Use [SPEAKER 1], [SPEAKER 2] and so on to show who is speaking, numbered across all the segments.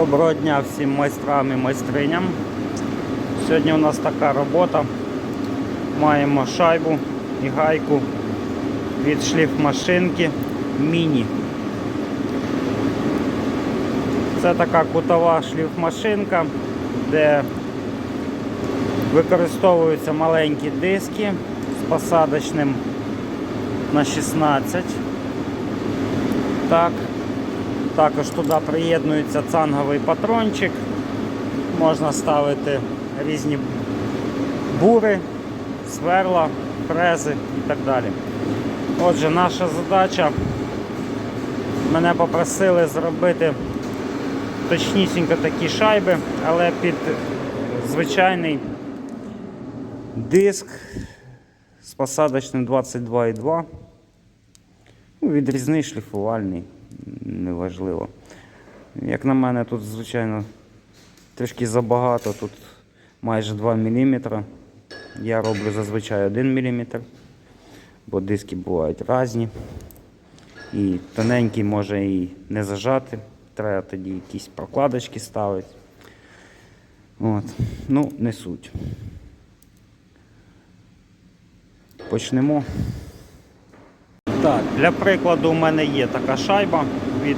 [SPEAKER 1] Доброго дня всім майстрам і майстриням. Сьогодні у нас така робота. Маємо шайбу і гайку від шліфмашинки Міні. Це така кутова шліфмашинка, де використовуються маленькі диски з посадочним на 16. Так. Також туди приєднується цанговий патрончик. Можна ставити різні бури, сверла, фрези і так далі. Отже, наша задача. Мене попросили зробити точнісінько такі шайби, але під звичайний диск з посадочним 22,2. Ну, Відрізний шліфувальний, неважливо. Як на мене, тут, звичайно, трішки забагато, тут майже 2 мм. Я роблю зазвичай 1 мм, бо диски бувають різні. І тоненький може і не зажати. Треба тоді якісь прокладочки ставити. От. Ну, не суть. Почнемо. Так, для прикладу у мене є така шайба від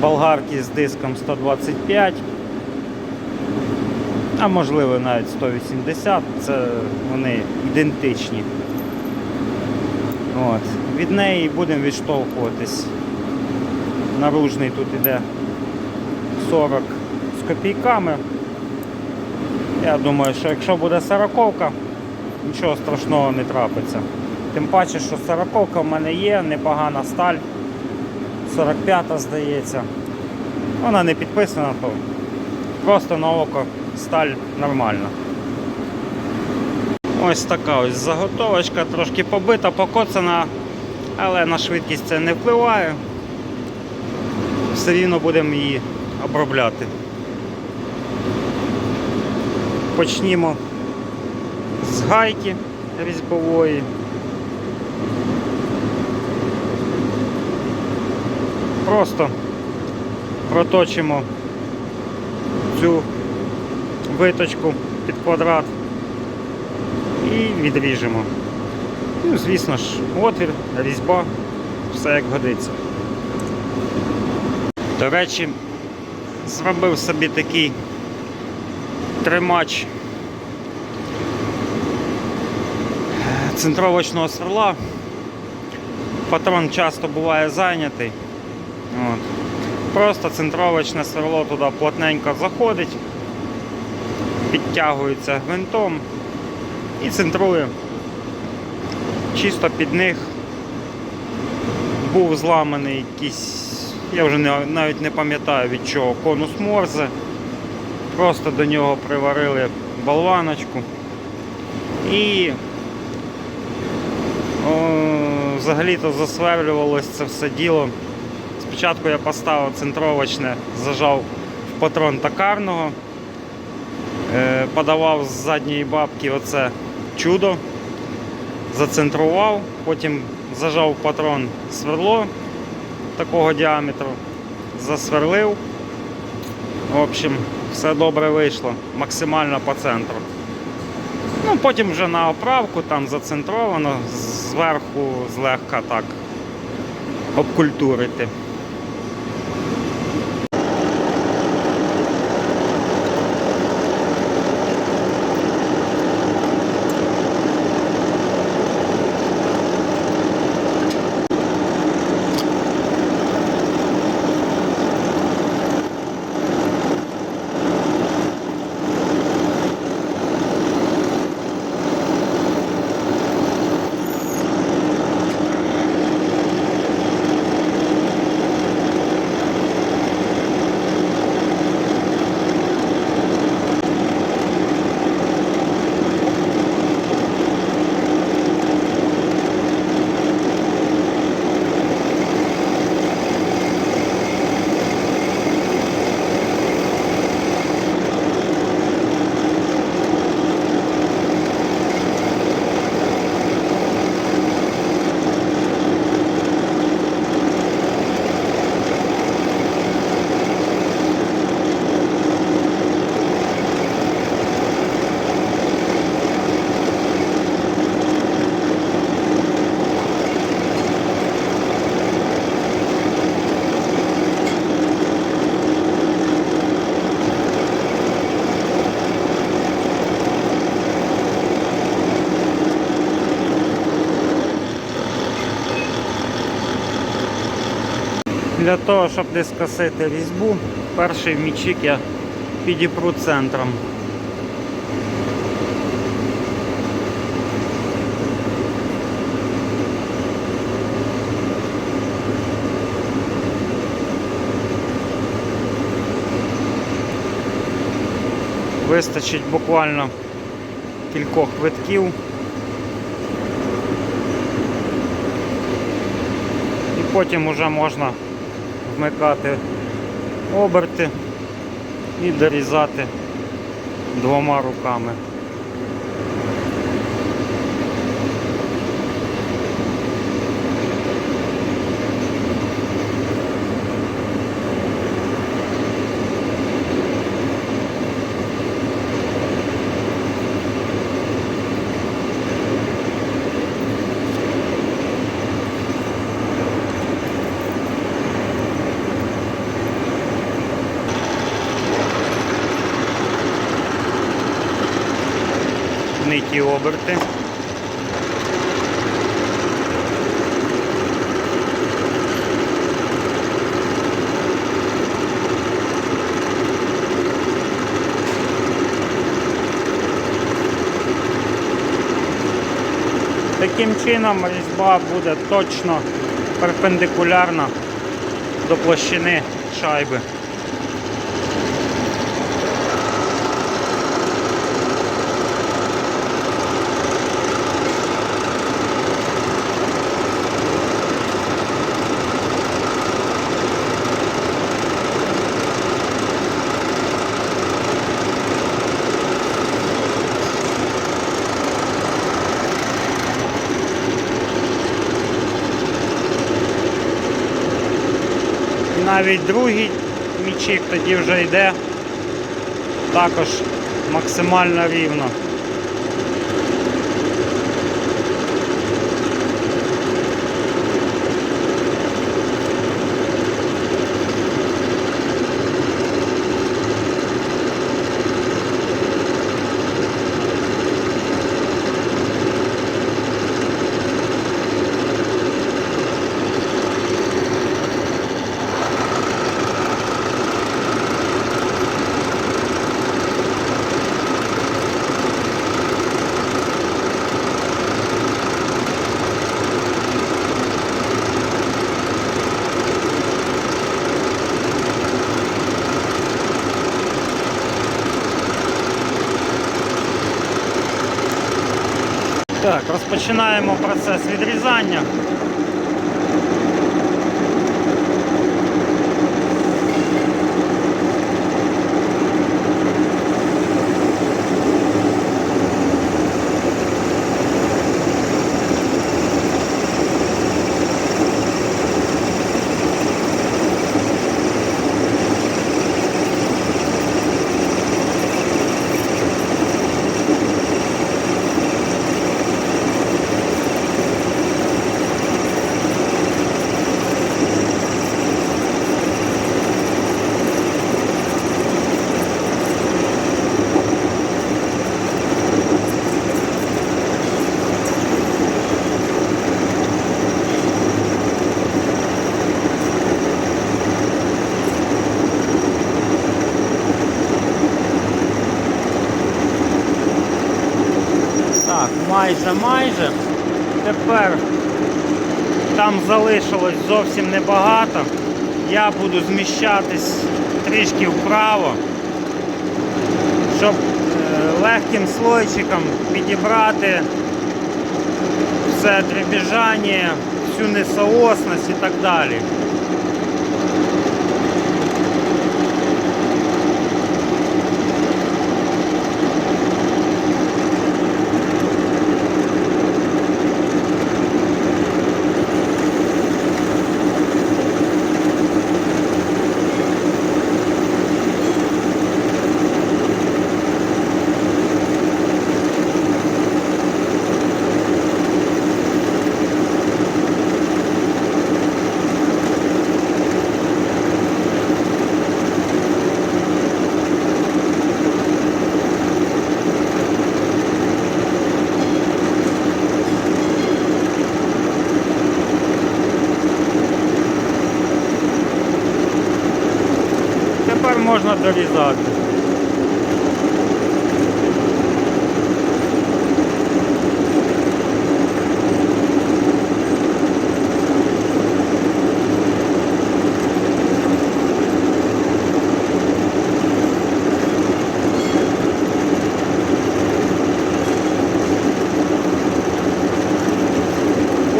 [SPEAKER 1] болгарки з диском 125, а можливо навіть 180, це вони ідентичні. От. Від неї будемо відштовхуватись. Наружний тут іде 40 з копійками. Я думаю, що якщо буде 40, нічого страшного не трапиться. Тим паче, що 40 в мене є, непогана сталь. 45 здається. Вона не підписана, то просто на око сталь нормальна. Ось така ось заготовочка, трошки побита, покоцана, але на швидкість це не впливає. Все рівно будемо її обробляти. Почнімо з гайки різьбової. Просто проточимо цю виточку під квадрат і відріжемо. Ну, звісно ж, отвір, різьба, все як годиться. До речі, зробив собі такий тримач центровочного сверла. Патрон часто буває зайнятий. От. Просто центровочне сверло туди плотненько заходить, підтягується гвинтом і центрує. Чисто під них був зламаний якийсь, я вже навіть не пам'ятаю від чого, конус морзе. Просто до нього приварили болваночку і взагалі-то засверлювалось це все діло. Спочатку я поставив центровочне, зажав в патрон токарного, е, подавав з задньої бабки оце чудо, зацентрував, потім зажав в патрон сверло такого діаметру, засверлив. В общем, все добре вийшло, максимально по центру. Ну, Потім вже на оправку там зацентровано, зверху злегка так обкультурити. Для того, щоб не скосити різьбу, перший мічик я підіпру центром. Вистачить буквально кількох витків. І потім вже можна вмикати оберти і дорізати двома руками. Ті оберти. Таким чином різьба буде точно перпендикулярна до площини шайби. Навіть другий мічик тоді вже йде також максимально рівно. Так, розпочинаємо процес відрізання. Так, майже майже. Тепер там залишилось зовсім небагато. Я буду зміщатись трішки вправо, щоб е, легким слойчиком підібрати все дребіжання, всю несоосність і так далі.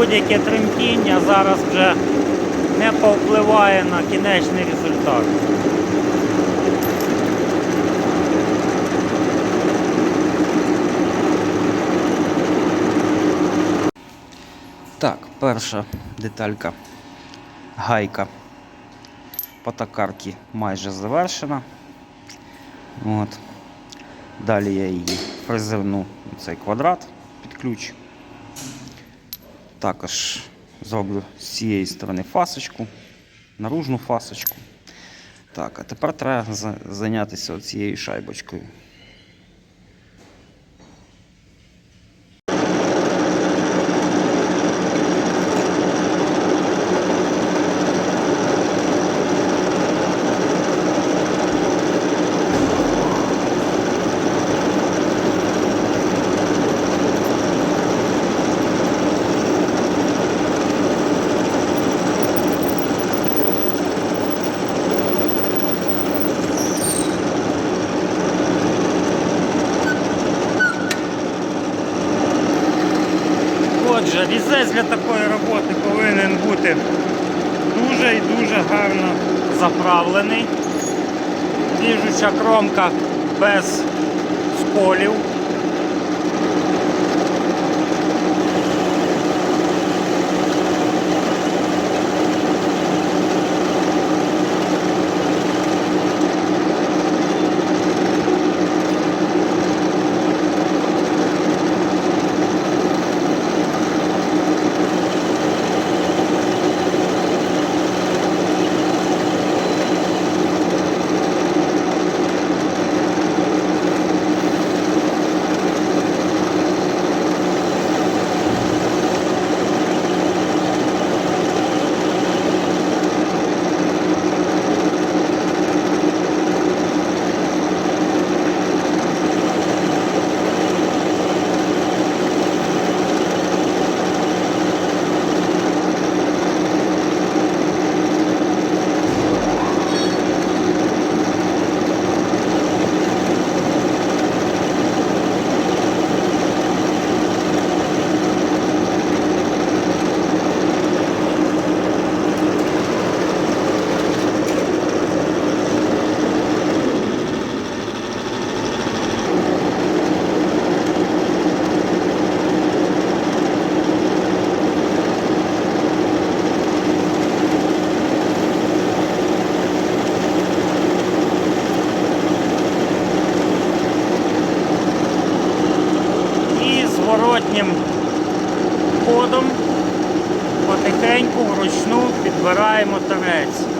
[SPEAKER 1] Будь-яке тремтіння зараз вже не повпливає на кінечний результат. Так, перша деталька гайка по майже завершена. От. Далі я її фрезерну у цей квадрат під ключ. Також зроблю з цієї сторони фасочку, наружну фасочку. Так, а тепер треба зайнятися цією шайбочкою. І зворотнім ходом потихеньку вручну підбираємо торець.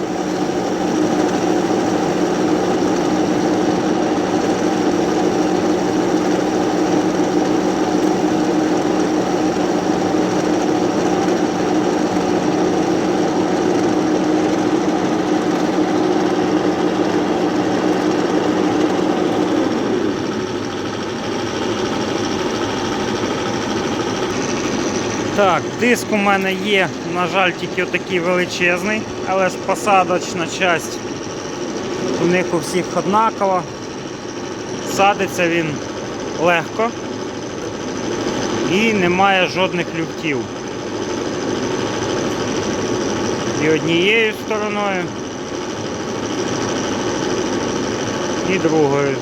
[SPEAKER 1] Так, диск у мене є, на жаль, тільки отакий величезний, але ж посадочна часть у них у всіх однакова. Садиться він легко і немає жодних люфтів. І однією стороною, і другою.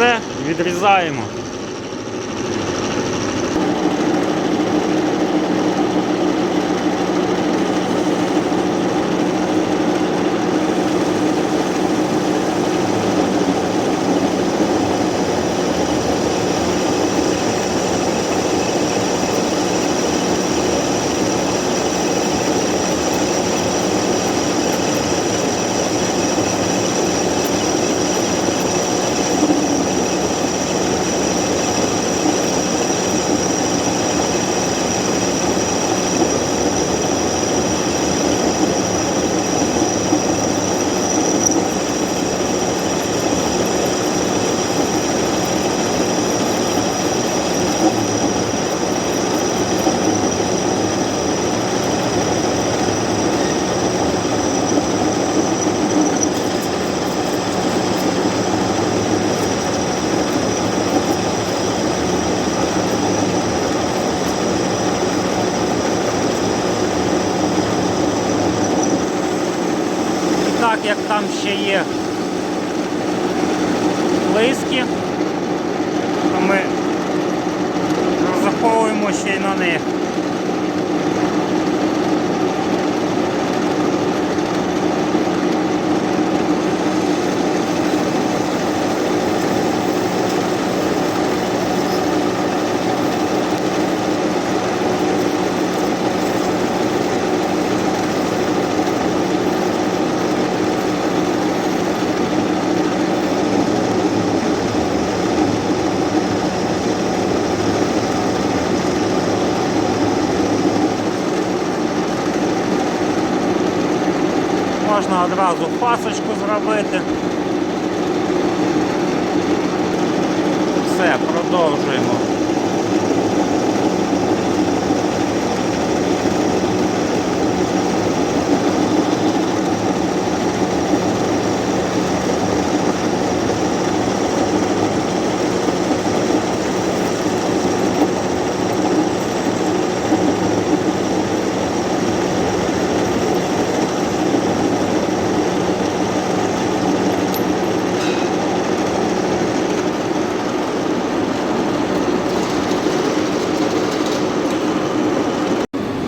[SPEAKER 1] Все, відрізаємо. engenharia одразу пасочку зробити. Все, продовжуємо.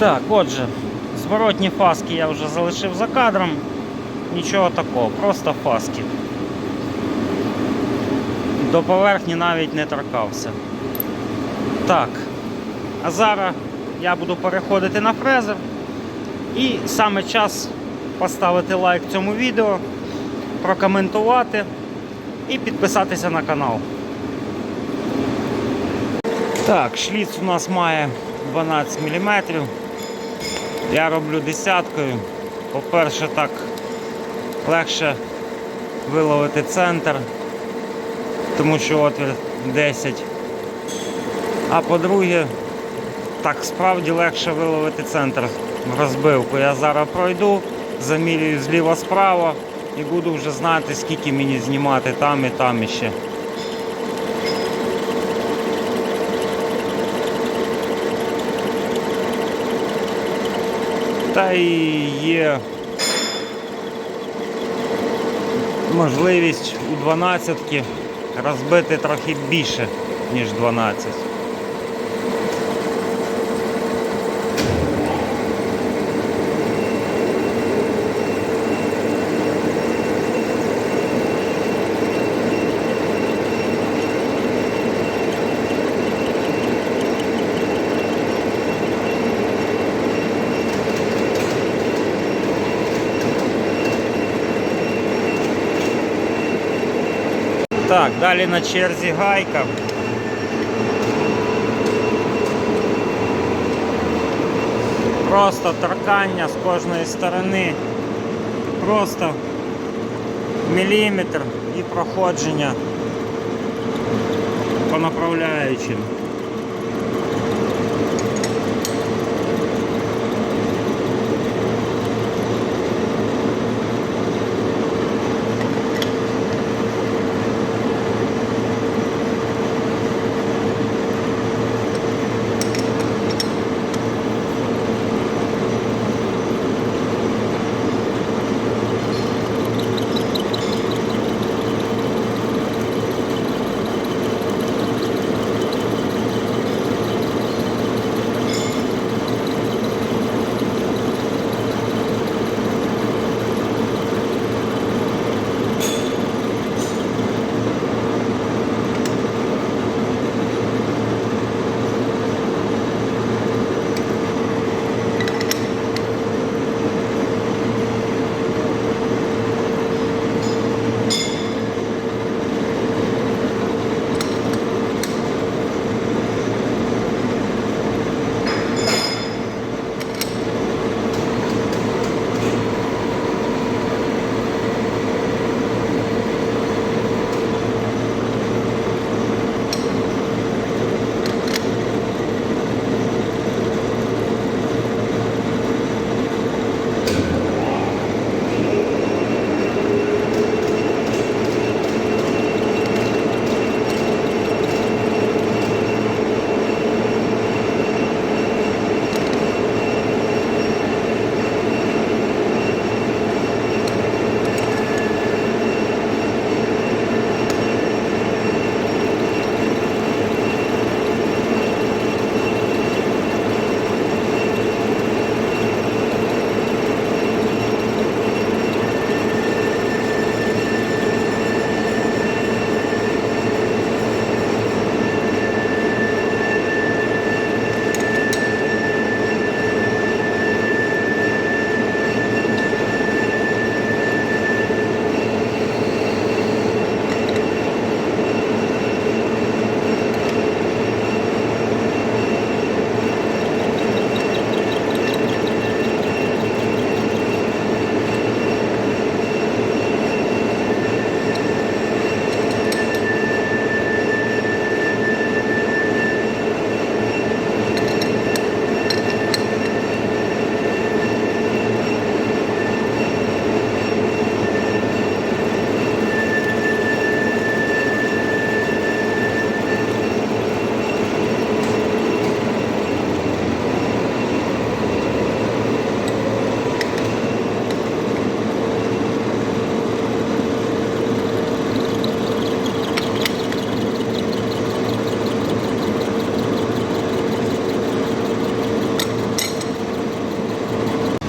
[SPEAKER 1] Так, отже, зворотні фаски я вже залишив за кадром. Нічого такого, просто фаски. До поверхні навіть не торкався. Так, а зараз я буду переходити на фрезер. І саме час поставити лайк цьому відео, прокоментувати і підписатися на канал. Так, шліц у нас має 12 мм. Я роблю десяткою. По-перше, так легше виловити центр, тому що отвір 10. А по-друге, так справді легше виловити центр в розбивку. Я зараз пройду, замірюю зліва-справа і буду вже знати, скільки мені знімати там і там іще. Та і є можливість у 12 розбити трохи більше, ніж 12. Так, далі на черзі гайка. Просто торкання з кожної сторони. Просто міліметр і проходження по направляючим.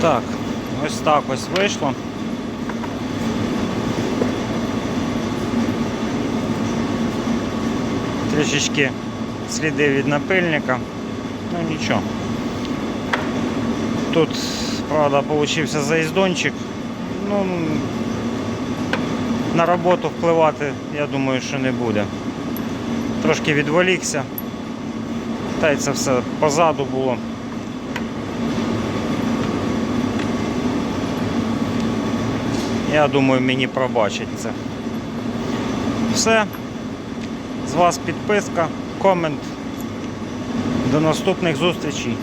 [SPEAKER 1] Так, ось так ось вийшло. Трішечки сліди від напильника. Ну нічого. Тут, правда, получився заїздончик. Ну, на роботу впливати, я думаю, що не буде. Трошки відволікся. Та й це все позаду було. Я думаю, мені пробачить це. Все. З вас підписка, комент. До наступних зустрічей.